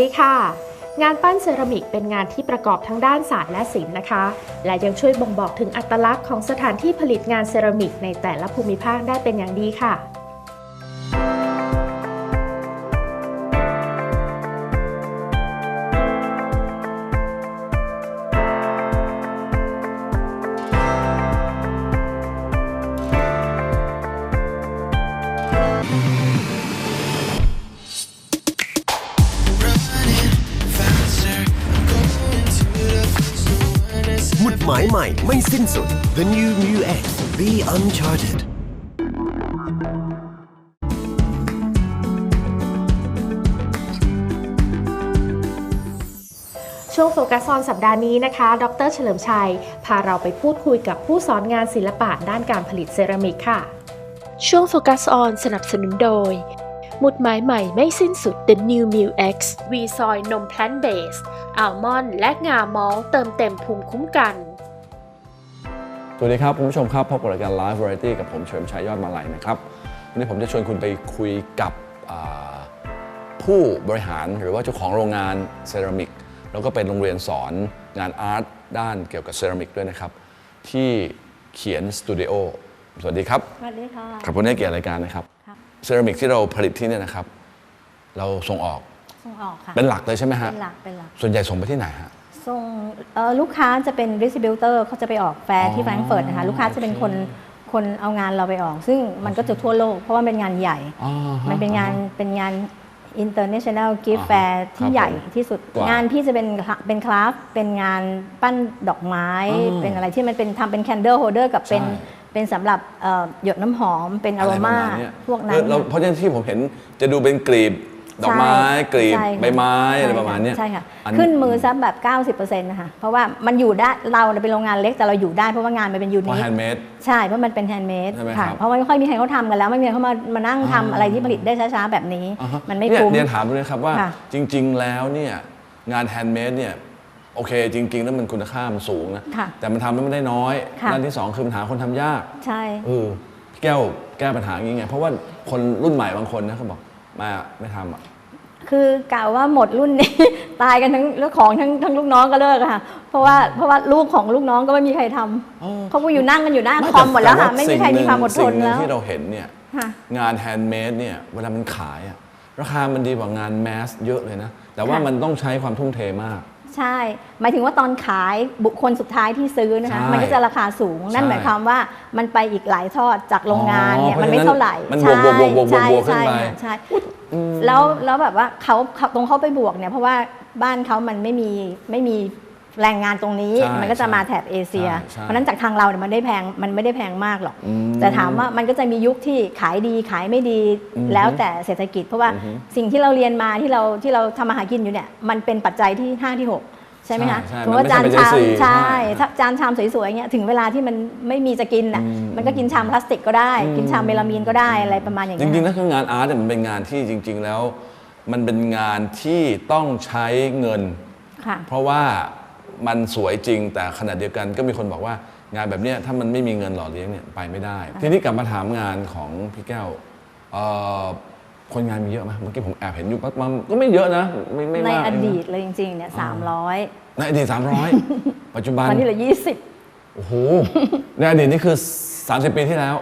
ดีค่ะ งานปั้นเซรามิกเป็นงานที่ประกอบทั้งด้านศาสตร์และศิลป์นะคะ และยังช่วยบ่งบอกถึงอัตลักษณ์ของสถานที่ผลิตงานเซรามิกในแต่ละภูมิภาคได้เป็นอย่างดีค่ะ ไม่สิ้นสุด The New Mu X Be Uncharted ช่วงโฟกัสออนสัปดาห์นี้นะคะ ดรเฉลิมชัย พาเราไปพูดคุยกับผู้สอนงานศิลปะด้านการผลิตเซรามิกค่ะ ช่วงโฟกัสออนสนับสนุนโดย หมุดหมายใหม่ไม่สิ้นสุด The New m i l X วีซอยนมแพลนเบสอัลมอนด์และงามอลต์เติมเต็มภูมิคุ้มกัน สวัสดีครับคุณผู้ชมครับพบกับรายการ Live Variety กับผมเฉลิมชัยยอดมาลัยนะครับวันนี้ผมจะชวนคุณไปคุยกับอ่าผู้บริหารหรือว่าเจ้าของโรงงานเซรามิกแล้วก็เป็นโรงเรียนสอนงานอาร์ตด้านเกี่ยวกับเซรามิกด้วยนะครับ ที่เขียนสตูดิโอสวัสดีครับ สวัสดีค่ะครับวันนี้เกียรติรายการนะครับครับเซรามิกที่เราผลิตที่เนี่ยนะครับ เราส่งออกส่งออกค่ะเป็นหลักเลยใช่ไหมฮะเป็นหลักเป็นหลักส่วนใหญ่ส่งไปที่ไหนฮะ ส่งเอ่อลูกค้าจะเป็น distributor เขาจะไปออกแฟอ๋ร์อที่แฟรงก์เฟิร์ตนะคะลูกค้าจะเป็นคนโอเคคนเอางานเราไปออก ซึ่งมันก็จะทั่วโลก เพราะว่าเป็นงานใหญ่อ๋อฮะมันเป็นงานเป็นงาน international gift อ่าฮะ fair คที่รับใหญ่ผมที่สุดกว่างงานพี่จะเป็นเป็นคราฟต์เป็นงานปั้นดอกไม้อ๋อเป็นอะไรที่มันเป็นทำเป็น candle holder กับเป็นใช่เป็นสำหรับเอ่อหยดน้ำหอมเป็นออะโรไรประมามาณเนี้ยพวกนั้นเออเราเพราะฉะนั้นที่ผมเห็นจะดูเป็นกลีบ ดอกไม้ใช่กลีบใช่ค่ะใบไม้อะไรใช่ประมาณเนี้ยใช่ค่ะอัขึ้นมือซับแบบ 90%นะคะเพราะว่ามันอยู่ได้เราเนี่ยเป็นโรงงานเล็กแต่เราอยู่ได้เพราะว่างานมันเป็นยูเพราะนิคแฮนด์เมดใช่เพราะมันเป็นแฮนด์เมดใช่ไหมค่ะครับเพราะว่าไม่ค่อยมีใครเขาทำกันแล้วไม่มีใครเขามามานั่งทำอ่าอะไรที่ผลิตได้ช้าๆแบบนี้อ่าฮะมันไม่เนี่ยคุ้มเรียนถามด้วยนะครับว่าค่ะจริง ๆ แล้วเนี่ยงานแฮนด์เมดเนี่ยโอเค จริง ๆ แล้วมันคุณค่ามันสูงนะค่ะแต่มันทำแล้วไม่ได้น้อยค่ะด้านที่สองคือปัญหาคนทำยากใช่เออพี่แก้วแก้ปัญหาอย่างงี้ไงเพราะว่าคนรุ่นใหม่บางคนนะเขาบอกมาไม่ทำอะ คือกล่าวว่าหมดรุ่นนี้ ตายกันทั้งแล้วของทั้งทั้งลูกน้องก็เลิกอะค่ะ เพราะว่าเพราะว่าลูกของลูกน้องก็ไม่มีใครทำอ๋อเขาก็อยู่นั่งกันอยู่หน้าคอมหมดแล้วค่ะต่ไม่มีใครมีความอดทสิ่นงหนึ่งแล้วที่เราเห็นเนี่ยค่ะงานแฮนด์เมดเนี่ยเวลามันขายอะราคามันดีกว่างานแมสเยอะเลยนะ แต่ว่าค่ะมันต้องใช้ความทุ่มเทมาก ใช่ หมายถึงว่าตอนขายบุคคลสุดท้ายที่ซื้อนะคะใช่มันก็จะราคาสูง นั่นใช่หมายความว่ามันไปอีกหลายทอดจากโรงงานเนี่ยอ๋อมันไม่เท่าไหร่เพราะฉะนั้นมันบวกบวกบวกบวกใช่บวกขึ้นไปใช่ใช่ แล้วแล้วแบบว่าเขาเขาตรงเขาไปบวกเนี่ยเพราะว่าบ้านเขามันไม่มีไม่มีแรงงานตรงนี้ใช่มันก็จะมาใช่แถบเอเชียใช่ใช่เพราะฉะนั้นจากทางเราเนี่ยมันได้แพงมันไม่ได้แพงมากหรอกอืมแต่ถามว่ามันก็จะมียุคที่ขายดีขายไม่ดีอืมแล้วแต่เศรษฐกิจ เพราะว่าอือฮึสิ่งที่เราเรียนมาที่เราที่เราทำมาหากินอยู่เนี่ยมันเป็นปัจจัยที่ห้าที่หก ใช่ไหมคะใช่สมมติว่ามันจานไม่ใช่ชามปัจจัยสี่ใช่ใช่ถ้าจานชามสวยๆเงี้ยถึงเวลาที่มันไม่มีจะกินน่ะอืมมันก็กินชามพลาสติกก็ได้กินชามเมลามีนก็ได้อะไรประมาณอย่างจเงี้ยริงๆแล้วคืองานอาร์ตเนี่ยมันเป็นงานที่จริง ๆ แล้ว มันเป็นงานที่ต้องใช้เงิน ค่ะ เพราะว่ามันสวยจริงแต่ขณะเดียวกันก็มีคนบอกว่างานแบบเนี้ยถ้ามันไม่มีเงินหล่อเลี้ยงเนี่ยไปไม่ได้ ทีนี้กลับมาถามงานของพี่แก้วเอ่อ คนงานมีเยอะไหมเมื่อกี้ผมแอบเห็นอยู่ปั๊บมันก็ไม่เยอะนะ ไม่ไม่ในมากอดีตเลยจริงๆเนี่ยสามร้อยในอดีตสามร้อยปัจจุบันตอนนี้เหลือยี่สิบโอ้โหในอดีตนี่คือ 30 ปีที่แล้ว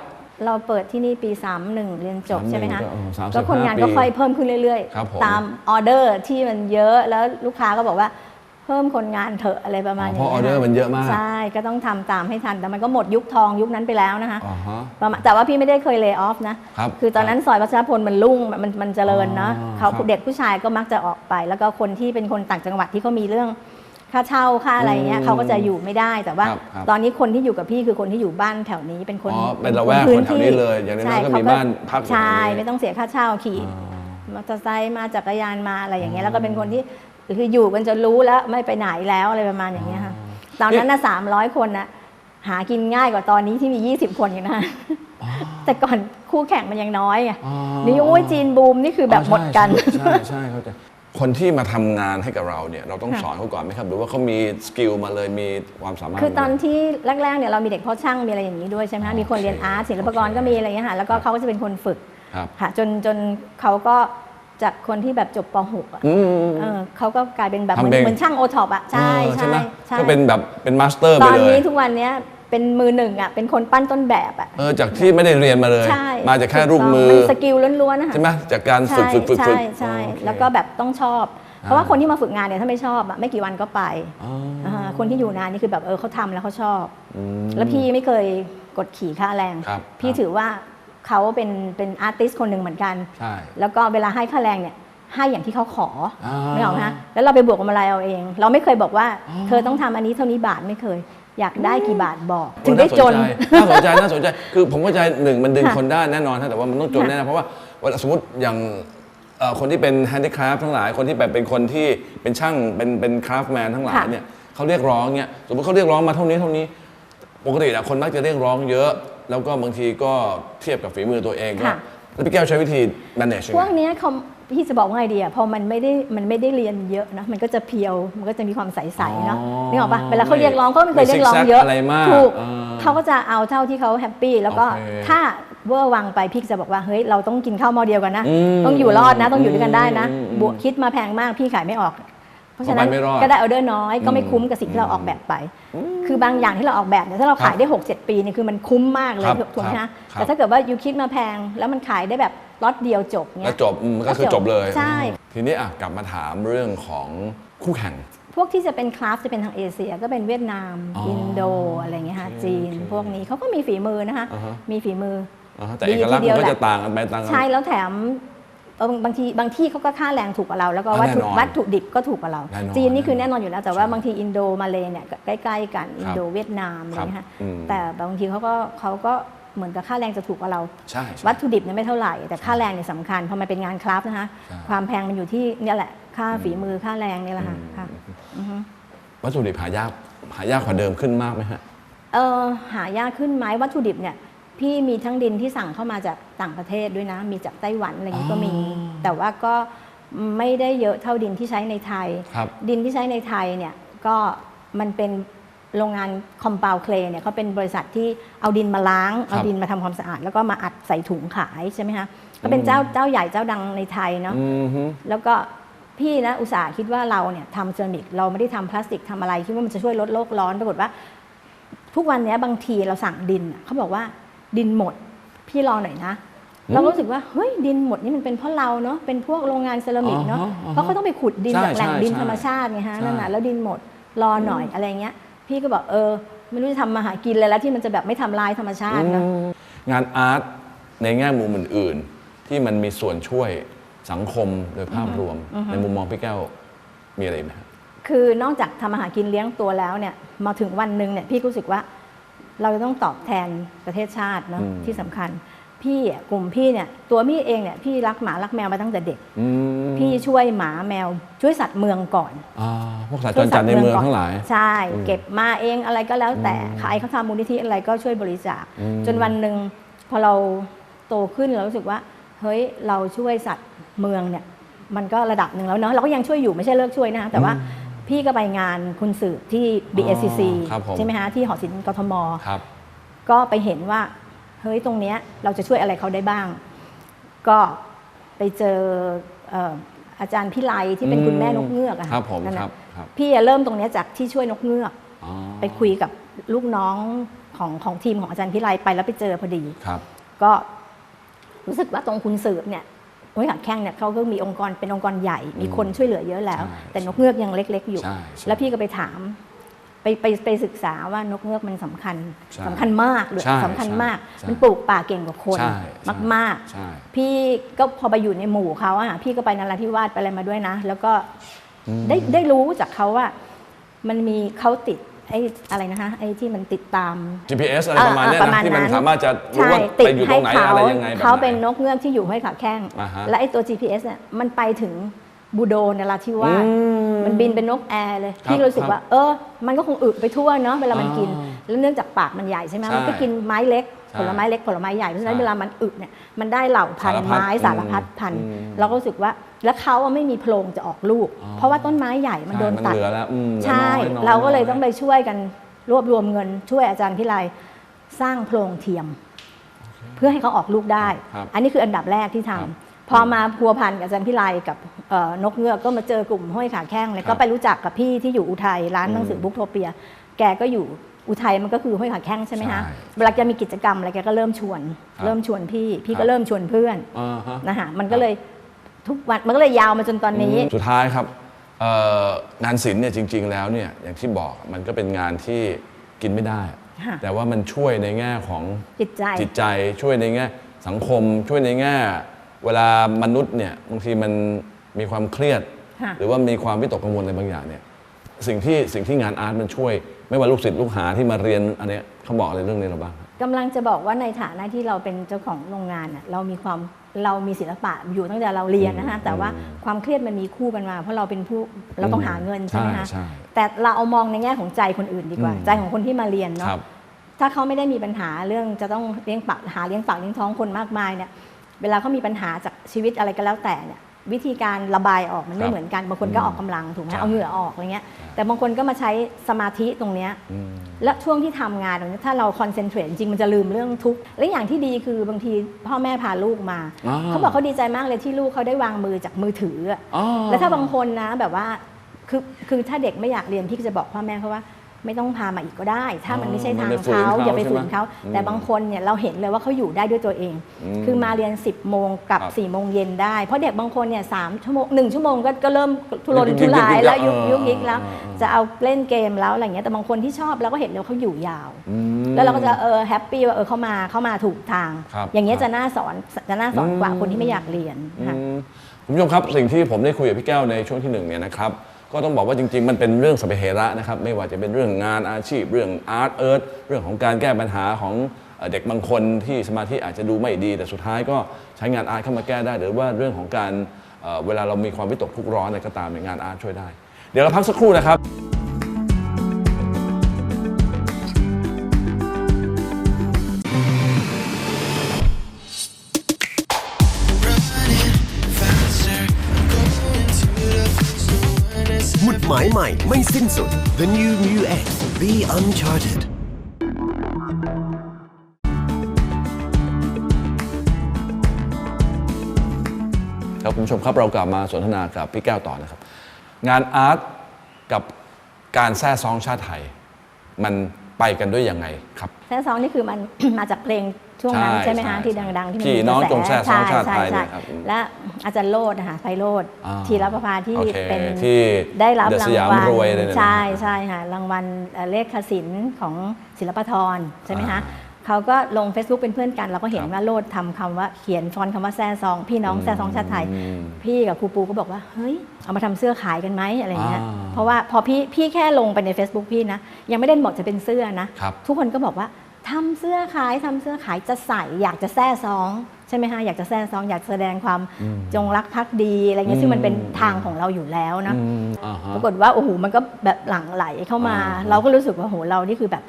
เราเปิดที่นี่ปี 31 เรียนจบ31ใช่ไหมคะก็เออ35ก็คนงานก็ปีค่อยเพิ่มขึ้นเรื่อยครับผม ตามออเดอร์ที่มันเยอะแล้วลูกค้าก็บอกว่า เพิ่มคนงานเถอะอะไรประมาณอ๋อนี้เพราะออเดอร์มันเยอะมาก ใช่ ก็ต้องทำตามให้ทัน แต่มันก็หมดยุคทองยุคนั้นไปแล้วนะคะอ๋อฮะประมาณแต่ว่าพี่ไม่ได้เคยเล y o ออฟนะครับอตอนนั้นซอยวัชรพลมันรุ่งมันมันเจริญเนาะอ๋อเขาครับเด็กผู้ชายก็มักจะออกไป แล้วก็คนที่เป็นคนต่างจังหวัดที่เขามีเรื่องค่าเช่าค่าอะไรเงี้ยอืมเขาก็จะอยู่ไม่ได้แต่ว่าครับครับตอนนี้คนที่อยู่กับพี่คือคนที่อยู่บ้านแถวนี้เป็นคนอ๋อเป็นละแวกคนแถวนี้เลย อย่างน้อยๆใช่ก็มีเขบ้านพักอยู่ใช่ตรงนี้ไม่ต้องเสียค่าเช่าขี่อ๋อมอเตอร์ไซค์มาจักรยานมาอะไรอย่างเงี้ยแล้วก็เป็นคนที่ คืออยู่กันจนรู้แล้วไม่ไปไหนแล้วอะไรประมาณอย่างเงี้ยค่ะตอนนั้นน่ะสามร้อยคนน่ะหากินง่ายกว่าตอนนี้ที่มี 20 คนอย่างนะแต่ก่อนคู่แข่งมันยังน้อยไงอ๋อนี่โอ้ยจีนบูมนี่คือแบบหมดกันใช่ใช่ใช่เข้าใจคนที่มาทำงานให้กับเราเนี่ยเราต้องค่ะสอนเขาก่อนไหมครับ หรือว่าเขามีสกิลมาเลยมีความสามารถ คือตอนมาเลยที่แรกๆเนี่ยเรามีเด็กเพาะช่างมีอะไรอย่างนี้ด้วยใช่ไหมคะมีคนเรียนอาร์ตศิลปากรก็มีอะไรอย่างเงี้ยค่ะแล้วก็เขาก็จะเป็นคนฝึกครับค่ะจนจนเขาก็ จากคนที่แบบจบป .6 อะอืมเออเขาก็กลายเป็นแบบเหมือนทำเองเหมือนช่างโอท็อปอะ ใช่เออใช่ไหมใช่ก็เป็นแบบเป็นมาสเตอร์ตไปอนเลยนี้ทุกวันเนี้ยเป็นมือหนึ่งอะเป็นคนปั้นต้นแบบอะเออจากที่ไม่ได้เรียนมาเลยใช่มาจากแค่ลูกมือมันสกิลล้วนๆนะคะใช่ไหมจากการฝึกใช่ฝึกฝึกฝึกใช่ใช่โอเคแล้วก็แบบต้องชอบ เพราะว่าคนที่มาฝึกงานเนี่ยถ้าไม่ชอบอะไม่กี่วันก็ไปอ๋อาคนที่อยู่นานนี่คือแบบเออเขาทำแล้วเขาชอบอืมแล้วพี่ไม่เคยกดขี่ค่าแรงครับพี่ครับถือว่า เขาเป็นเป็นอาร์ติสคนหนึ่งเหมือนกัน ใช่ แล้วก็เวลาให้ค่าแรงเนี่ยให้อย่างที่เขาขออ่าไม่ออกไหมคะแล้วเราไปบวกกำไรเอาเอง เราไม่เคยบอกว่า เธอต้องทำอันนี้เท่านี้บาทไม่เคย อยากได้กี่บาทบอก ถึงได้จน น่าสนใจน่าสนใจคือผมเข้าใจหนึ่งมันดึงค่ะคนได้แน่นอนนะแต่ว่ามันต้องจนค่ะแน่นอนเพราะว่าเวลาสมมติอย่างเอ่อคนที่เป็นแฮนดี้คราฟทั้งหลายคนที่แบบเป็นคนที่เป็นช่างเป็นเป็นคราฟแมนทั้งหลายเนี่ยเขาเรียกร้องเนี่ยสมมติเขาเรียกร้องมาเท่านี้เท่านี้ ปกติอะคนมักจะเรียกร้องเยอะ แล้วก็บางทีก็เทียบกับฝีมือตัวเองก็ค่ะ แล้วพี่แก้วใช้วิธี manage ยังพวกไง เนี้ยเขาพี่จะบอกว่าไงดีอะพอมันไม่ได้มันไม่ได้เรียนเยอะนะมันก็จะเพียวมันก็จะมีความใสๆเนาะอ๋อนึกออกปะเวลาเขาเรียกร้องเขาไม่เคยไม่เรียกร้องซิกแซกเยอะอะไรมากถูกอ่าเขาก็จะเอาเท่าที่เขาแฮปปี้แล้วก็โอเคถ้าเวอร์วังไปพี่จะบอกว่าเฮ้ยเราต้องกินข้าวหม้อเดียวกันนะ อืมต้องอยู่รอดนะ ต้องอยู่ด้วยกันได้นะอืมอืม บวกคิดมาแพงมากพี่ขายไม่ออก เพราะฉะนั้นเอาไปไม่รอดก็ได้ออเดอร์น้อยก็ไม่คุ้มกับสิ่งที่เราออกแบบไป คือบางอย่างที่เราออกแบบเนี่ยถ้าเราขายได้ 6-7 ปีเนี่ยคือมันคุ้มมากเลยครับถูกไหมครัคะบครับแต่ถ้าเกิดว่ายูคิดมาแพง แล้วมันขายได้แบบล็อตเดียวจบแล้เนี่วยจบอืมก็คือจบเลยใช่ทีนี้อะกลับมาถามเรื่องของคู่แข่งพวกที่จะเป็นคลาสจะเป็นทางเอเชียก็เป็นเวียดนามอ๋ออิอินโดอะไรเงี้ยค่ะโอเคจีนโอเคพวกนี้เขาก็มีฝีมือนะคะอ่าฮะมีฝีมืออ่าฮะแต่ดีเอกลักษณ์ทีเดีมัยวนก็แหละจะต่างกันไปต่างกันใช่แล้วแถม เออบางบางทีบางที่เขาก็ค่าแรงถูกกว่าเรา แล้วก็อ่าวัตถุแน่นอนวัตถุดิบก็ถูกกว่าเราแน่นอนจีนนี่คือแน่แน่นอนนอนอยู่แล้ว แต่ว่าบางทีอินโดมาเลเนี่ยก็ใกล้ๆกันอินโดเวียดนามอะไรเงี้ยค่ะอืมแต่บางทีเขาก็เขาก็เหมือนกับค่าแรงจะถูกกว่าเราใช่ใช่วัตถุดิบเนี่ยไม่เท่าไหร่ แต่ค่าแรงเนี่ยสำคัญพอมันเป็นงานคราฟต์นะคะใช่ความแพงมันอยู่ที่เนี่ยแหละค่าฝีมือค่าแรงเนี่ยแหละค่ะค่ะอือฮึวัตถุดิบหายากหายากกว่าเดิมขึ้นมากไหมฮะเออหายากขึ้นไหมวัตถุดิบเนี่ย พี่มีทั้งดินที่สั่งเข้ามาจากต่างประเทศด้วยนะ มีจากไต้หวันอะไรอย่างนี้ก็มี อ๋อ แต่ว่าก็ไม่ได้เยอะเท่าดินที่ใช้ในไทย ครับ ดินที่ใช้ในไทยเนี่ยก็มันเป็นโรงงานคอม p าวเคลเนี่ยเขาเป็นบริษัทที่เอาดินมาล้าง เอาดินมาทำความสะอาด แล้วก็มาอัดใส่ถุงขายใช่ไหมคะก็เป็นเจ้าเจ้าใหญ่เจ้าดังในไทยเนาะ อืมฮึ แล้วก็พี่นะอุตส่าห์คิดว่าเราเนี่ยทำเซรามิกเราไม่ได้ทำพลาสติกทำอะไรคิดว่ามันจะช่วยลดโลกร้อนปรากฏว่า ทุกวันเนี้ยบางทีเราสั่งดินอะเขาบอกว่า ดินหมด พี่รอหน่อยนะ เราก็รู้สึกว่าเฮ้ยดินหมดนี่มันเป็นเพราะเราเนาะเป็นพวกโรงงานเซรามิกเนาะอ่าฮะอ่าฮะเพราะเขาต้องไปขุดดินใช่จากแหล่งใช่ดินใช่ธรรมชาติไงฮะใช่นั่นน่ะแล้วดินหมดรอหน่อยอะไรเงี้ย พี่ก็บอกเออไม่รู้จะทำมาหากินเลยแล้วที่มันจะแบบไม่ทำลายธรรมชาติเนาะงานอาร์ตในแง่มุมอื่นๆ ที่มันมีส่วนช่วยสังคมโดยภาพรวม ในมุมมองพี่แก้วมีอะไรไหมฮะคือนอกจากทำอาหารกินเลี้ยงตัวแล้วเนี่ยมาถึงวันหนึ่งเนี่ยพี่รู้สึกว่า เราจะต้องตอบแทนประเทศชาติเนาะอืม ที่สำคัญ พี่อะกลุ่มพี่เนี่ยตัวพี่เองเนี่ยพี่รักหมารักแมวมาตั้งแต่เด็ก อืมพี่ช่วยหมาแมว ช่วยสัตว์เมืองก่อน อ่าพวกสายจรจัดในเมืองทั้งหลาย ใช่ อืมเก็บมาเองอะไรก็แล้วแต่ใครเขาทำมูลนิธิอะไรก็ช่วยบริจาค อืม จนวันหนึ่งพอเราโตขึ้นเรารู้สึกว่า เฮ้ยเราช่วยสัตว์เมืองเนี่ย มันก็ระดับหนึ่งแล้วเนาะเราก็ยังช่วยอยู่ไม่ใช่เลิกช่วยนะคะแต่ว่า พี่ก็ไปงานคุณสืบที่ BSCC อ๋อครับผม ใช่ไหมคะที่หอศิลป์กทม ครับ ก็ไปเห็นว่า เฮ้ยตรงเนี้ยเราจะช่วยอะไรเขาได้บ้าง ก็ไปเจอเอ่ออาจารย์พิไลที่เป็นคุณแม่นกเงือกอะะครับผมนั่นน่ะครับครับ พี่อะเริ่มตรงเนี้ยจากที่ช่วยนกเงือก อ๋อไปคุยกับลูกน้องของของทีมของอาจารย์พิไลไปแล้วไปเจอพอดี ครับ ก็รู้สึกว่าตรงคุณสืบเนี่ย โอ้ยหักแข้งเนี่ยเขาก็มีองค์กรเป็นองค์กรใหญ่ มีคนช่วยเหลือเยอะแล้วใช่แต่นกเงือกยังเล็ก ๆ อยู่ใช่ใช่แล้วพี่ก็ไปถาม ไปไปไปศึกษาว่านกเงือกมันสำคัญใช่สำคัญมากเลยใช่สำคัญมากใช่มันปลูกป่าเก่งกว่าคนใช่ใช่มากใช่ๆพี่ก็พอไปอยู่ในหมู่เขาอะพี่ก็ไปนราธิวาสไปอะไรมาด้วยนะ แล้วก็ได้ได้รู้จากเขาว่ามันมีเขาติด ไอ้อะไรนะคะไอ้ที่มันติดตาม GPS อะไรประมาณเนี้ยอ่นะที่มันสามารถจะรู้ใช่ว่าติดไปอยู่ตรให้งไหนเขาอะไรยังไงแบบไหนเขาเป็นนกเงือกที่อยู่ห้วยขาแข้งอ่าฮะและไอ้ตัว GPS เนี่ยมันไปถึง บูโดนราธิวาสอืมมันบินเป็นนกแอร์เลยครับพี่รู้สึกว่า เออ มันก็คงอึไปทั่วเนาะเวลามันกินอ่าแล้วเนื่องจากปากมันใหญ่ใช่ไหมใช่มันก็กินไม้เล็กใช่ผลไม้เล็กผลไม้ใหญ่เพราะฉะนั้นใช่เวลามันอึเนี่ยมันได้เหล่าพันธุ์สารพัดไม้สารพัดพันธุ์อืมเราก็รู้สึกว่าแล้วเขาอะไม่มีโพรงจะออกลูกอ๋อเพราะว่าต้นไม้ใหญ่มันโดนใช่ตัดเหลือแล้วอืมหลือใช่น้อยน้อยเราก็เลยน้ต้องไปช่วยกันรวบรวมเงินช่วยอาจารย์พิไลสร้างโพรงเทียม เพื่อให้เขาออกลูกได้ครับอันนี้คืออันดับแรกที่ทำครับพอมาพัวพันกับอาจารย์พิไลกับเอ่อ นกเงือกก็มาเจอกลุ่มห้วยขาแข้งเลยครับก็ไปรู้จักกับพี่ที่อยู่อุทัยร้านหนังสือมบุ๊กโทเปีย แกก็อยู่อุทัยมันก็คือห้วยขาแข้งใช่ไหมคะใช่เวลาแกมีกิจกรรมอะไรแกก็เริ่มชวนครับเริ่มชวนพี่ พี่ครัก็บเริ่มชวนเพื่อนอ่าฮะนะคะมันก็เลยทุกวันมันก็เลยยาวมาจนตอนนี้ สุดท้ายครับเอ่องานศิลป์เนี่ยจริง ๆ แล้วเนี่ยอย่างที่บอกมันก็เป็นงานที่กินไม่ได้ค่ะแต่ว่ามันช่วยในแง่ของจิตใจจิตใจช่วยในแง่สังคมช่วยในแง่ เวลามนุษย์เนี่ยบางทีมัน มีความเครียดค่ะหรือว่ามีความวิตกกังวลอะไรบางอย่างเนี่ยสิ่งที่สิ่งที่งานอาร์ตมันช่วย ไม่ว่าลูกศิษย์ลูกหาที่มาเรียนอันเนี้ยเขาบอกอะไรเรื่องนี้เราบ้างครับกำลังจะบอกว่าในฐานะที่เราเป็นเจ้าของโรงงานน่ะเรามีความเรามีศิลปะอยู่ตั้งแต่เราเรียนนะคะแต่ว่าความเครียดมันมีคู่กันมา เพราะเราเป็นผู้เราต้องหาเงินใช่ไหมคะใช่แต่เราเอามองในแง่ของใจคนอื่นดีกว่าอืมใจของคนที่มาเรียนคเนาะรับถ้าเขาไม่ได้มีปัญหาเรื่องจะต้องเลี้ยงปากหาเลี้ยงปากเลี้ยงท้องคนมากมายเนี่ยเวลาเขามีปัญหาจากชีวิตอะไรก็แล้วแต่เนี่ย วิธีการระบายออกมันคไม่รับเหมือนกันบางคนก็อืมออกกำลังถูกไหมใช่เอาเหงื่อออกอะไรเงี้ยแต่บางคนก็มาใช้สมาธิตรงเนี้ยอืมและช่วงที่ทำงานตรงนี้ถ้าเราคอนเซนเทรตจริงๆมันจะลืมเรื่องทุกข์และอย่างที่ดีคือบางทีพ่อแม่พาลูกมาอ่าเขาบอกเขาดีใจมากเลยที่ลูกเขาได้วางมือจากมือถืออะอ๋อแล้วถ้าบางคนนะแบบว่าคือคือถ้าเด็กไม่อยากเรียนพี่ก็จะบอกพ่อแม่เขาว่า ไม่ต้องพามาอีกก็ได้ ถ้ามันไม่ใช่ทางไม่ไปฝืนเขาเขาอย่าไปใช่ไหมฝืนเขาอืมแต่บางคนเนี่ยเราเห็นเลยว่าเขาอยู่ได้ด้วยตัวเองอืมคือมาเรียน 10บโมงกลับครับ4ี่โมงเย็นได้ เพราะเด็กบางคนเนี่ยสามชั่วโมงหนึ่งชั่วโมงก็ก็เริ่มทุรนยุกยิกทุรายยุกยิกแล้วยุกเออยุกยิกแล้วเออเออจะเอาเล่นเกมแล้วอะไรเงี้ยแต่บางคนที่ชอบเราก็เห็นเลยว่าเขาอยู่ยาวอืมแล้วเราก็จะเออแฮปปี้ว่าเออเขามาเขามาถูกทางครับอย่างเงี้ยครับจะน่าสอนจะน่าสอนกว่าอืมคนที่ไม่อยากเรียนค่ะอืมคุณผู้ชมครับสิ่งที่ผมได้คุยกับพี่แก้วในช่วงที่หนึ่งเนี่ยนะครับ ก็ต้องบอกว่าจริงๆ มันเป็นเรื่องสพเปเหระนะครับ ไม่ว่าจะเป็นเรื่องงานอาชีพ เรื่องอาร์ตเอิร์ธเรื่องของการแก้ปัญหาของเด็กบางคนที่สมาธิอาจจะดูไม่ดี แต่สุดท้ายก็ใช้งานอาร์ตเข้ามาแก้ได้ หรือว่าเรื่องของการเวลาเรามีความวิตกทุกร้อนอะไรก็ตามในงานอาร์ตช่วยได้ เดี๋ยวเราพักสักครู่นะครับ ใหม่ไม่สิ้นสุด The New Mu X Be Uncharted ครับคุณผู้ชมครับเรากลับมาสนทนากับพี่แก้วต่อนะครับ งานอาร์ตกับการแท้ซองชาติไทย มัน ไปกันด้วยยังไงครับแซ่ซองนี่คือมันมาจากเพลงช่วงนั้นใช่ใช่ไหมคะใช่ที่ดังๆ ที่มัพี่มีน้องกระจงแซ่ซองชาติใช่ไทยใช่เนี่ยครับอืมและอาจารย์โลดนะคะไพโรดอ่าทีรประภาที่โอเคเป็นที่ได้รับเดอะราสงยามวัลรวยเลยนะใช่ใช่ค่ะรางวัลเอ่อเลขศิลป์ของศิลปทรใช่ไหมคะ เขาก็ลง Facebook เป็นเพื่อนกันเราก็เห็นครับว่าโลดทำคำว่าเขียนฟอนต์คำว่าแซ่ซอง พี่น้องแซ่ซองชาติไทยอืมพี่กับครูปูก็บอกว่าเฮ้ยเอามาทำเสื้อขายกันไหมอะไรเงี้ยอ่าเพราะว่าพอพี่พี่แค่ลงไปใน Facebook พี่นะยังไม่ได้บอกจะเป็นเสื้อนะครับทุกคนก็บอกว่าทำเสื้อขายทำเสื้อขายจะใส่อยากจะแซ่ซองใช่ไหมคะอยากจะแซ่ซองอยากแสดงความจงรักภักดีอะไรเงี้ยซึ่งมันเป็นทางของเราอยู่แล้วนะอืมอ่าฮะปรากฏว่าโอ้โหมันก็แบบหลั่งไหลเข้ามาอ่าเราก็รู้สึกว่าโหเรานี่คือแบบ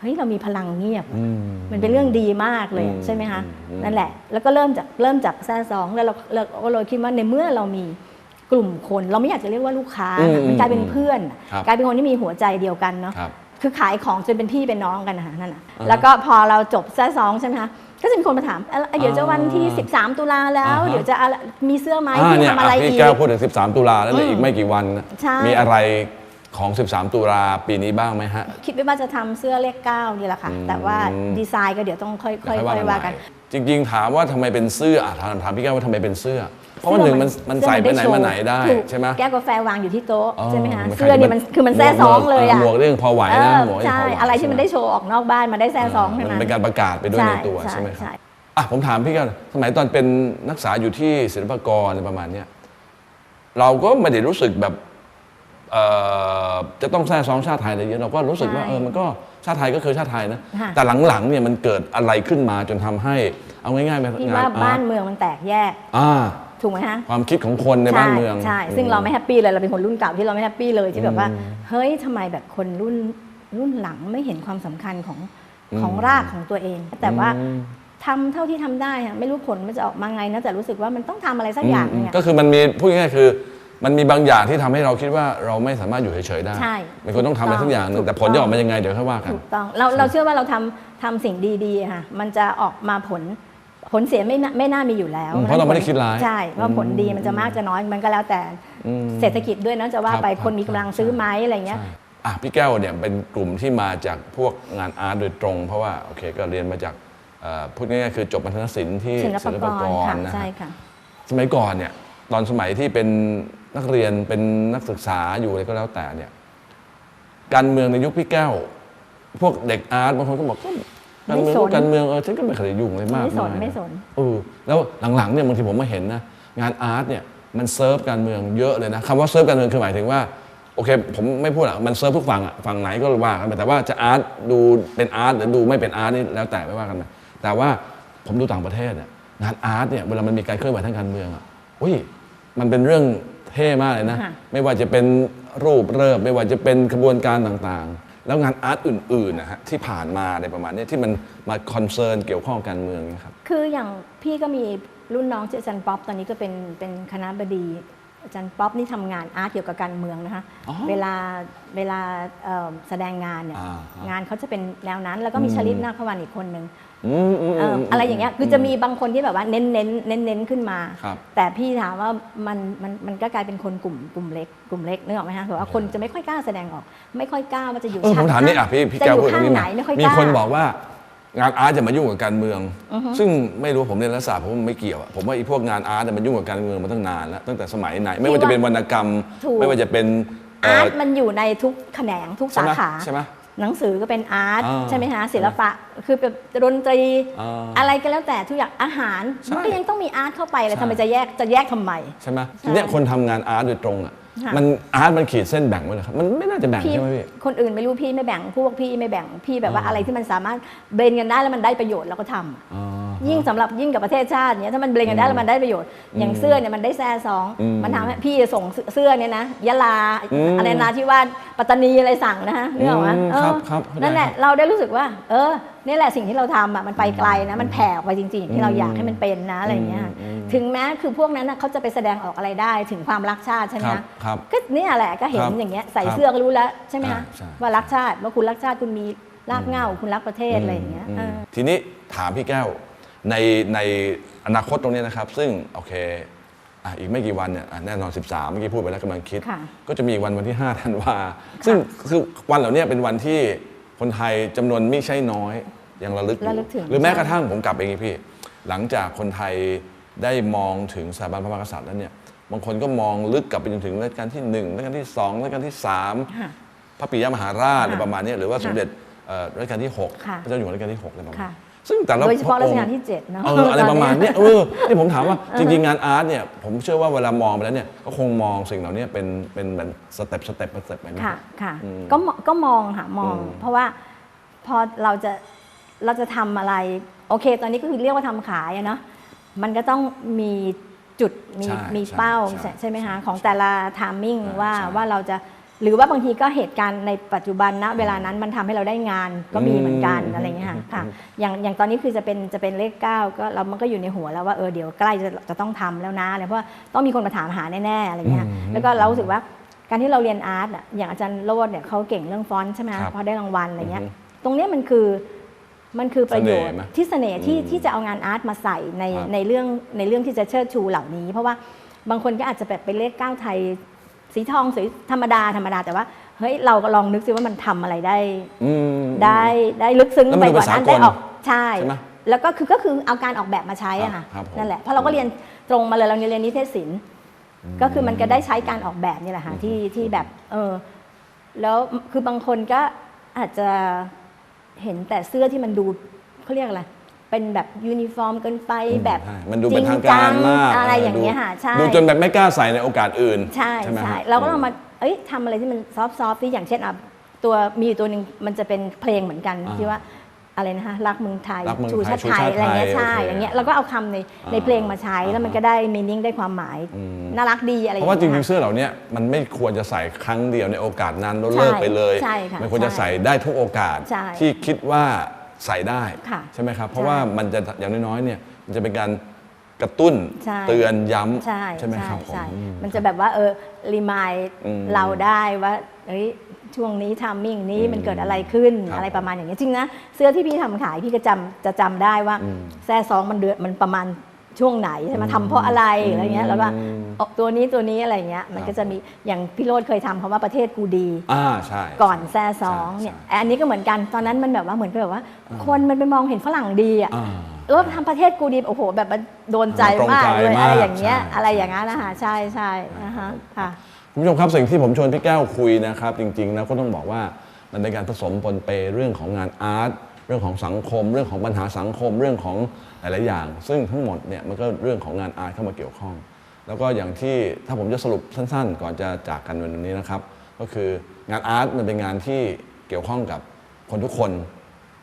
เฮ้ยเรามีพลังเงียบอะอืมมันเป็นเรื่องดีมากเลยอืมใช่ไหมคะอืมนั่นแหละ แล้วก็เริ่มจากเริ่มจากแซ่ซองแล้วเราเราก็เลยคิดว่าในเมื่อเรามีกลุ่มคน เราไม่อยากจะเรียกว่าลูกค้าอืมมันกลายเป็นเพื่อนครับกลายเป็นคนที่มีหัวใจเดียวกันเนาะครับคือขายของจนเป็นพี่เป็นน้องกันนะคะนั่นน่ะอ่าฮะแล้วก็พอเราจบแซ่ซองใช่ไหมคะก็จะมีคนมาถามเอ้ยเดี๋ยวจะวันที่อ่า13 ตุลาแล้วอ่าฮะเดี๋ยวจะอะไรมีเสื้อไหมอ่าที่เนี่ยทำอะไรอะอีพี่กแก้วพูดถึง 13 ตุลาแล้วเนี่ยอืมอีกไม่กี่วันนะใช่มีอะไร ของ 13 ตุลาปีนี้บ้างไหมฮะ คิดไว้ว่าจะทำเสื้อเลขเก้านี่แหละค่ะอืมแต่ว่าดีไซน์ก็เดี๋ยวต้องค่อยๆเดี๋ยวค่อยว่ากันใหม่จริง ๆ ถามว่าทำไมเป็นเสื้ออะถามถามพี่แก้วว่าทำไมเป็นเสื้อ เพราะว่าหนึ่งมันมันเสื้อใส่ไปไหนโชว์มาไหนได้ถูกใช่ไหม แก้วกาแฟวางอยู่ที่โต๊ะอ๋อใช่ไหมคะมันเสื้อนี่มันคือมันแซ่ซองเลยอะหมวกเรื่องพอไหวนะเออหมวกเรื่องใช่พอไหวอะไรที่มันได้โชว์ออกนอกบ้านมันได้แซ่ซองใช่ไหมมันเป็นการประกาศไปด้วยในตัวใช่ไหมครับใช่อะผมถามพี่แก้วสมัยตอนเป็นนักศึกษาอยู่ที่ศิลปากรอะไรประมาณเนี้ยเราก็ไม่ได้รู้สึกแบบเอ่อ จะต้องแทรกซ้องชาติไทยอะไรเยอะเราก็รู้สึกว่าใช่เออมันก็ชาติไทยก็คือชาติไทยนะค่ะแต่หลังๆเนี่ยมันเกิดอะไรขึ้นมาจนทำให้เอาง่ายๆไปพี่งาว่านบ้าอาร์นตเมืองมันแตกแยกอ่าถูกไหมฮะความคิดของคนในบ้านเมืองใช่ใช่ซึ่งเราไม่แฮปปี้เลยเราเป็นคนรุ่นเก่าที่เราไม่แฮปปี้เลยที่แบบว่าเฮ้ยทำไมแบบคนรุ่นรุ่นหลังไม่เห็นความสำคัญของอืมของรากของตัวเอง แต่ว่าอืมทำเท่าที่ทำได้อะไม่รู้ผลมันจะออกมาไงนะแต่รู้สึกว่ามันต้องทำอะไรสักอย่างหนึงอะก็คือมันมีพูดง่ายๆคือ มันมีบางอย่างที่ทำให้เราคิดว่าเราไม่สามารถอยู่เฉยๆได้ใช่เป็นคนต้องทำอะไรสักอย่างหนึ่ถูงกแต่ผลต้องจะออกมายังไงเดี๋ยวค่อยว่ากัน ถูกต้องเราเราเชื่อว่าเราทำทำสิ่งดีๆค่ะมันจะออกมาผลผลเสียไม่น่าไม่น่ามีอยู่แล้วอืมเพราะเราไม่ได้คิดร้ายใช่ว่าผลดีมันจะมากจะน้อยมันก็แล้วแต่อืมเศรษฐกิจด้วยนะจะว่าครับไปครับ คนมีกำลังซื้อไหมอะไรเงี้ยใช่อะพี่แก้วเนี่ยเป็นกลุ่มที่มาจากพวกงานอาร์ตโดยตรง เพราะว่าโอเคก็เรียนมาจากเอ่อพูดง่ายๆคือจบมัธยมศิลป์ที่ศิลปากรค่ะนะใช่ฮะค่ะ สมัยก่อนเนี่ยตอนสมัยที่เป็น นักเรียนเป็นนักศึกษาอยู่อะไรก็แล้วแต่เนี่ยการเมืองในยุคพี่แก้ว พวกเด็กอาร์ตบางคนก็บอกก็การเมืองไม่สนก็การเมืองเออฉันก็ไม่เคยยุ่งเลยมากไม่สนายะไม่สนเออแล้วหลังๆเนี่ยบางทีผมมาเห็นนะงานอาร์ตเนี่ยมันเซิร์ฟการเมืองเยอะเลยนะคำว่าเซิร์ฟการเมืองคือหมายถึงว่าโอเคผมไม่พูดอะมันเซิร์ฟทุกฝั่งอะฝั่งไหนก็ว่ากันไปแต่ว่าจะอาร์ตดูเป็นอาร์ตหรือดูไม่เป็นอาร์ตนี่แล้วแต่ไม่ว่ากันไปแต่ว่าผมดูต่างประเทศเนี่ยงานอาร์ตเนี่ยเวลามันมีการเคลื่อนไหวทางการเมืองอะอุ้ยมันเป็นเรื่อง เท่มากเลยนะค่ะไม่ว่าจะเป็นรูปเริ่มไม่ว่าจะเป็นขบวนการต่างๆ แล้วงานอาร์ตอื่นๆนะฮะที่ผ่านมาอะไรประมาณเนี้ยที่มันมาคอนเซิร์นเกี่ยวข้องกับการเมืองนะครับ คืออย่างพี่ก็มีรุ่นน้องชื่ออาจารย์ป๊อปตอนนี้ก็เป็นเป็นคณะบดีอาจารย์ป๊อปนี่ทำงานอาร์ตเกี่ยวกับการเมืองนะคะอ๋อเวลาเวลาเอ่อแสดงงานเนี่ยอ่าฮะงานเขาจะเป็นแนวนั้น แล้วก็มีชลิดนาควันอีกคนหนึ่ง อืมอืมเอ่อมอะไรอย่างเงี้ยคือจะมีบางคนที่แบบว่าเน้นเน้นเน้นเน้นขึ้นมาครับแต่พี่ถามว่ามันมันมันก็กลายเป็นคนกลุ่มกลุ่มเล็กกลุ่มเล็กนึกออกไหมฮะแบบว่าคนจะไม่ค่อยกล้าแสดงออก ไม่ค่อยกล้าว่าจะอยู่เออผมถามนี่อะพี่พี่จะแก้อวยู่พูดตรข้างงนี้ไหนมาไม่ค่อยกมีล้าคนบอกว่างานอาร์ตจะมายุ่งกับการเมือง ซึ่งไม่รู้ผมเรียนรัฐศาสตร์ผมว่าไม่เกี่ยวอะผมว่าไอ้พวกงานอาร์ตเนี่ยมันยุ่งกับการเมืองมาตั้งนานแล้วตั้งแต่สมัยไหน ไม่ว่าจะเป็นวรรณกรรมถูกไม่ว่าจะเป็นเอ่อาอร์ตมันอยู่ในทุกแขนงทุกใช่สาไหมขาใช่ไหม หนังสือก็เป็นอาร์ตอ่าใช่ไหมฮะศิลปะคือแบบดนตรีอ่าอะไรก็แล้วแต่ทุกอย่างอาหารใช่มันก็ยังต้องมีอาร์ตเข้าไปเลยใช่ทำไมจะแยกจะแยกทำไมใช่ไหมใช่ทีเนี้ยคนทำงานอาร์ตโดยตรงอะค่ะ มันอาร์ตมันขีดเส้นแบ่งไว้เลยครับ มันไม่น่าจะแบ่งพี่ใช่ไหมพี่ คนอื่นไม่รู้พี่ไม่แบ่งพวกพี่ไม่แบ่งพี่แบบว่าอ๋อออะไรที่มันสามารถเบรนกันได้แล้วมันได้ประโยชน์เราก็ทำอ๋อยิ่งสำหรับยิ่งกับประเทศชาติเนี้ยถ้ามันเบรนกันได้แล้วมันได้ประโยชน์ อย่างเสื้อเนี่ยมันได้แซ่ซองอืมมันทำให้พี่ส่งเสื้อเนี่ยนะยะลาอืมอะไรนาที่ว่าสปัตตานีอะไรสั่งนะฮะนึกออกไหมอืมเออครับครับเข้าใจนั่นแหละเราได้รู้สึกว่า เออนี่แหละสิ่งที่เราทำอะมันไปไกลนะ มันแผ่ออกไปจริงๆอย่างที่เราอยากให้มันเป็นนะอะไรอย่างเงี้ยอืมถึงแม้คือพวกนั้นน่ะเขาจะไปแสดงออกอะไรได้ถึงความรักชาติใช่ไหมครัคะบครับก็เนี่ยแหละก็เห็นครับอย่างเงี้ยใส่ครับเสื้อก็รู้แล้วใช่ไหมคะอ่าใช่ว่ารักชาติว่าคุณรักชาติคุณมีรากเหง้าคุณรักประเทศอะไรอย่างเงี้ยมเออทีนี้ถามพี่แก้วในในอนาคตตรงนี้นะครับ ซึ่งโอเคอะอีกไม่กี่วันเนี่ยอะแน่นอน 13 เมื่อกี้พูดไปแล้วกำลังคิดค่ะก็จะมีวันวันที่ 5 ธันวาซึ่งคือวันเหล่านี้เป็นวันที่ คนไทยจำนวนไม่ใช่น้อยยังระลึกอยู่ระลึกถึง หรือแม้ใช่กระทั่งผมกลับไปอย่างนี้พี่ หลังจากคนไทยได้มองถึงสถาบันพระมหากษัตริย์แล้วเนี่ยบางคนก็มองลึกกลับไปจนถึงรัชกาลที่1รัชกาลที่2รัชกาลที่3ค่ะ พระปิยมหาราชค่ะอะไรประมาณเนี้ยหรือว่าค่ะสมเด็จเอ่อรัชกาลที่ ค่ะ6 พระเจ้าอยู่หัวรัชกาลที่6อะไรประมาณค่ะ นี้ ซึ่งแต่ละโดยเฉพาะพรัองชค์กาลที่เจ็ดเนอะเอออะไรประมาณเนี้ยตเออที่ผมถามว่าจริงๆ งานอาร์ตเนี่ยผมเชื่อว่าเวลามองไปแล้วเนี่ยก็คงมองสิ่งเหล่านี้เป็นเป็นเหมือนสเต็ปสเต็ปสเต็ปไปนะค่ะค่ะอืมก็มก็มองค่ะมองอืมเพราะว่าพอเราจะเราจะทำอะไร โอเค ตอนนี้ก็คือเรียกว่าทำขายอะเนาะมันก็ต้องมีจุดมีใช่มีใช่เป้าใช่ใช่ใช่ไหมคะของแต่ละทามมิ่งใช่ว่าใช่ว่าเราจะ หรือว่าบางทีก็เหตุการณ์ในปัจจุบันณเวลานั้นมันทำให้เราได้งานก็มีเหมือนกันอืมอะไรอย่างเงี้ยค่ะอืมค่ะอย่างอย่างตอนนี้คือจะเป็นจะเป็นเลขเก้าก็เรามันก็อยู่ในหัวแล้วว่าเออเดี๋ยวใกล้จะจะต้องทำแล้วนะอะไรเพราะว่าต้องมีคนมาถามหาแน่ๆอะไรเงี้ยอืมแล้วก็เรารู้สึกว่าการที่เราเรียนอาร์ตอะอย่างอาจารย์โรดเนี่ยเขาเก่งเรื่องฟอนต์ใช่ไหมครับพอได้รางวัลอะไรเงี้ยอือฮึตรงเนี้ยมันคือมันคือประโยชเสน่ห์น์ไหมที่เสน่ห์ที่อืมที่จะเอางานอาร์ตมาใส่ในครับในเรื่องในเรื่องที่จะเชิดชูเหล่านี้ เพราะว่าบางคนก็อาจจะแบบเป็นเลขเก้าไทย สีทองสวยธรรมดาธรรมดาแต่ว่าเฮ้ยเราก็ลองนึกซิว่ามันทำอะไรได้อืม ได้ได้ลึกซึ้งแล้วมัไปนกว่านั้นเป็นสากลได้ออกใช่ใช่ไหมแล้วก็คือก็คือเอาการออกแบบมาใช้อะค่ะครับผมนั่นแหละเพราะเราก็เรียนตรงมาเลยเราเรียนนิเทศศิลป์ก็คือมันก็ได้ใช้การออกแบบนี่แหละค่ะที่ที่แบบเออแล้วคือบางคนก็อาจจะเห็นแต่เสื้อที่มันดูเขาเรียกอะไร เป็นแบบยูนิฟอร์มเกินไปแบบใช่มันดูเป็นทางการมากจริงจังอะไรอย่างเงี้ยดูค่ะใช่ดูจนแบบไม่กล้าใส่ในโอกาสอื่น ใช่ไหมใช่ฮะเราก็ลองมาเอ้ยทำอะไรที่มันซอฟต์ๆที่อย่างเช่นอะตัวมีอยู่ตัวหนึ่งมันจะเป็นเพลงเหมือนกันอ่าที่ว่าอะไรนะคะรักเมืองไทยรักเมืองไทยชูชาติชูไทชายติอะไรเงี้ยไทยใช่โอเคอย่างเงี้ยเราก็เอาคำในในเพลงมาใช้อ่าแล้วมันก็ได้มีนิ่งได้ความหมายอืมน่ารักดีอะไรอเพย่างราะว่าจเงี้ยริงๆค่ะเสื้อเหล่านี้มันไม่ควรจะใส่ครั้งเดียวในโอกาสนั้นแล้วใช่เลิกไปเลยใช่ค่ะมันควรจะใช่ใส่ได้ทุกโอกาสใช่ที่คิดว่า ใส่ได้ค่ะใช่ไหมครับ เพราะใช่ว่ามันจะอย่างน้อยๆเนี่ยมันจะเป็นการกระตุ้นใช่เตือนย้ใช่ำไหมครับผมใช่อืมมันจะแบบว่าเออรีมายอืมเราได้ว่าเอ้ยช่วงนี้ทามมิ่งนี้อืมมันเกิดอะไรขึ้นครับอะไรประมาณอย่างนี้ยจริงนะเสื้อที่พี่ทำขายพี่ก็จำจะจำได้ว่าอืมแซ่ซองมันเดือดมันประมาณ ช่วงไหนใช่ไหมทำเพราะอะไรอืมอะไรเงี้ยแล้วก็อืมเอาตัวนี้ตัวนี้อะไรเงี้ยมันครับก็จะมีอย่างพี่โรดเคยทำคำว่าประเทศกูดี อ่าใช่ ก่อนแซ่ซองใช่เนี่ยใช่อันนี้ก็เหมือนกันตอนนั้นมันแบบว่าเหมือนกับแบบว่า คนมันไปมองเห็นฝรั่งดีอะอ่าเออทำประเทศกูดีโอ้โห แบบมันโดนใจตรงมากใจเลยมากอะไรอย่างเงี้ยใช่อะไรอย่างนั้นนะคะใช่ใช่นะคะค่ะคุณผู้ชมครับสิ่งที่ผมชวนพี่แก้วคุยนะครับ จริงๆแล้วก็ต้องบอกว่ามันเป็นการผสมปนเปเรื่องของงานอาร์ตเรื่องของสังคม เรื่องของปัญหาสังคมเรื่องของ หลาย ๆ อย่าง ซึ่งทั้งหมดเนี่ยมันก็เรื่องของงานอาร์ตเข้ามาเกี่ยวข้อง แล้วก็อย่างที่ถ้าผมจะสรุปสั้น ๆ ก่อนจะจากกันวันนี้นะครับ ก็คืองานอาร์ตมันเป็นงานที่เกี่ยวข้องกับคนทุกคน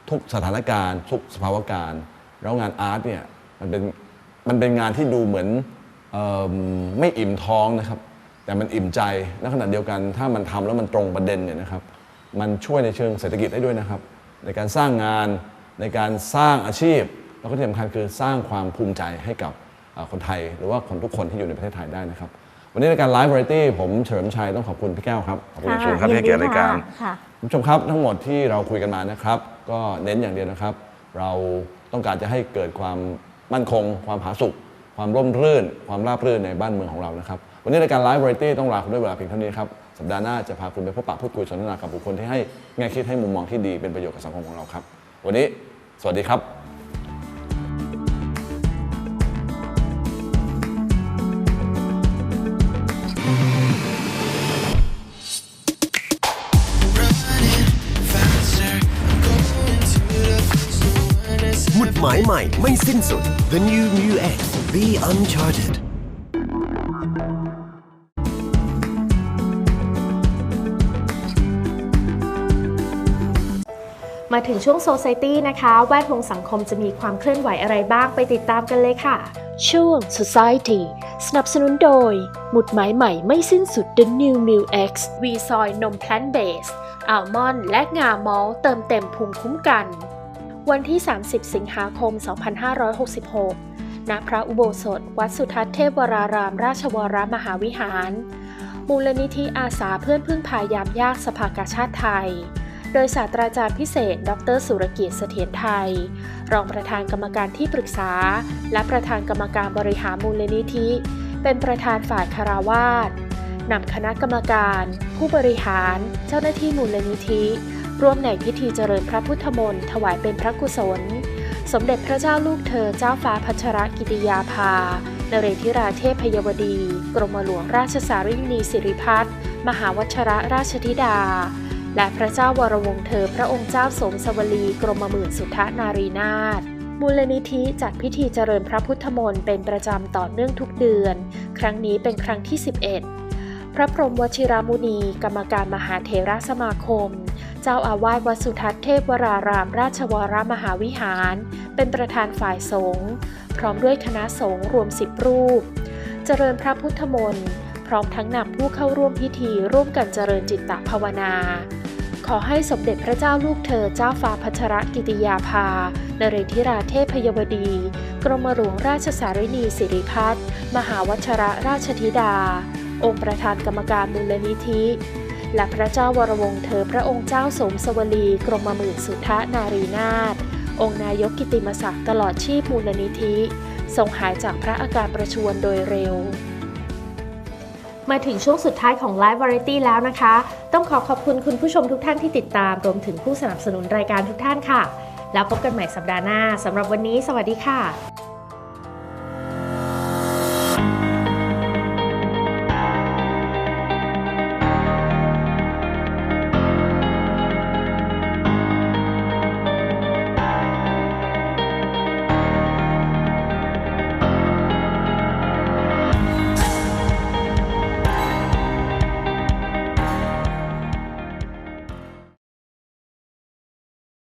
ทุกสถานการณ์ทุกสภาวะการแล้วงานอาร์ตเนี่ยมันเป็นมันเป็นงานที่ดูเหมือนเอไม่อิ่มท้องนะครับ แต่มันอิ่มใจและขณะเดียวกันถ้ามันทำแล้วมันตรงประเด็นเนี่ยนะครับ มันช่วยในเชิงเศรษฐกิจได้ด้วยนะครับ ในการสร้างงานในการสร้างอาชีพ แล้วก็ที่สำคัญคือสร้างความภูมิใจให้กับเอ่อคนไทย หรือว่าคนทุกคนที่อยู่ในประเทศไทยได้นะครับ วันนี้ในการไลฟ์วาไรตี้ผมเฉลิมชัยต้องขอบคุณพี่แก้วครับขอบคุณอย่างสูงครับที่ให้เกียรติรายการค่ะคุณผู้ชมครับทั้งหมดที่เราคุยกันมานะครับ ก็เน้นอย่างเดียวนะครับ เราต้องการจะให้เกิดความมั่นคง ความผาสุกความร่มรื่น ความราบรื่นในบ้านเมืองของเรานะครับ วันนี้รายการไลฟ์ v ร r ตี้ต้องลาคุณด้วยเวลาเพียงเท่านี้ครับ สัปดาห์หน้าจะพาคุณไปพบปะพูดคุยสนทนากับบุคคลที่ให้แง่คิดให้มุมมองที่ดีเป็นประโยชน์กับสังคมของเราครับ วันนี้ สวัสดีครับ ไม่สิ้นสุด The New Mu X Be Uncharted มาถึงช่วง Society นะคะ แวดวงสังคมจะมีความเคลื่อนไหวอะไรบ้างไปติดตามกันเลยค่ะ ช่วง Society สนับสนุนโดย หมุดหมายใหม่ไม่สิ้นสุด The New m i l X วีซอยนมแพลนเบสอัลมอนด์และงามอลต์เติมเต็มภูมิคุ้มกัน วันที่ 30 สิงหาคม 2566 ณ พระอุโบสถ วัดสุทัศน์เทพวราราม ราชวรมหาวิหาร มูลนิธิอาสาเพื่อนพึ่งพายามยากสภากาชาติไทย โดยศาสตราจารย์พิเศษ ดรสุรเกียรติเสถียรไทย รองประธานกรรมการที่ปรึกษา และประธานกรรมการบริหารมูลนิธิ เป็นประธานฝ่ายคาราวาสนำคณะกรรมการ ผู้บริหาร เจ้าหน้าที่มูลนิธิ ร่วมในพิธีเจริญพระพุทธมนต์ถวายเป็นพระกุศล สมเด็จพระเจ้าลูกเธอเจ้าฟ้าพัชรกิติยาภานเรธิราเทพยวดี กรมหลวงราชสารินีสิริพัฒน์มหาวชรราชธิดา และพระเจ้าวรวงเธอพระองค์เจ้าสมสวลีกรมหมื่นสุทธนารีนาถมูลนิธิจัดพิธีเจริญพระพุทธมนต์เป็นประจำต่อเนื่องทุกเดือน ครั้งนี้เป็นครั้งที่ 11 พระพรหมวชิรามุนี กรรมการมหาเถระสมาคม จ้าอาวาสวัดสุทัศน์เทพวรารามราชวรมหาวิหาร เป็นประธานฝ่ายสงฆ์พร้อมด้วยคณะสงฆ์รวมสิบรูป เจริญพระพุทธมนต์พร้อมทั้งนำผู้เข้าร่วมพิธีร่วมกันเจริญจิตตภาวนา ขอให้สมเด็จพระเจ้าลูกเธอเจ้าฟ้าพัชรกิติยาภา นเรธิราเทพยวดี กรมหลวงราชสารินีสิริพัฒมหาวชรราชธิดา องค์ประธานกรรมการมูลนิธิ และพระเจ้าวรวงศ์เธอพระองค์เจ้าสมสวลี กรมหมื่นสุทธนารีนาถองค์นายกกิติมศักดิ์ตลอดชีพมูลนิธิทรงหายจากพระอาการประชวรโดยเร็ว มาถึงช่วงสุดท้ายของ Live Variety แล้วนะคะ ต้องขอขอบคุณคุณผู้ชมทุกท่านที่ติดตาม รวมถึงผู้สนับสนุนรายการทุกท่านค่ะ แล้วพบกันใหม่สัปดาห์หน้าสำหรับวันนี้ สวัสดีค่ะ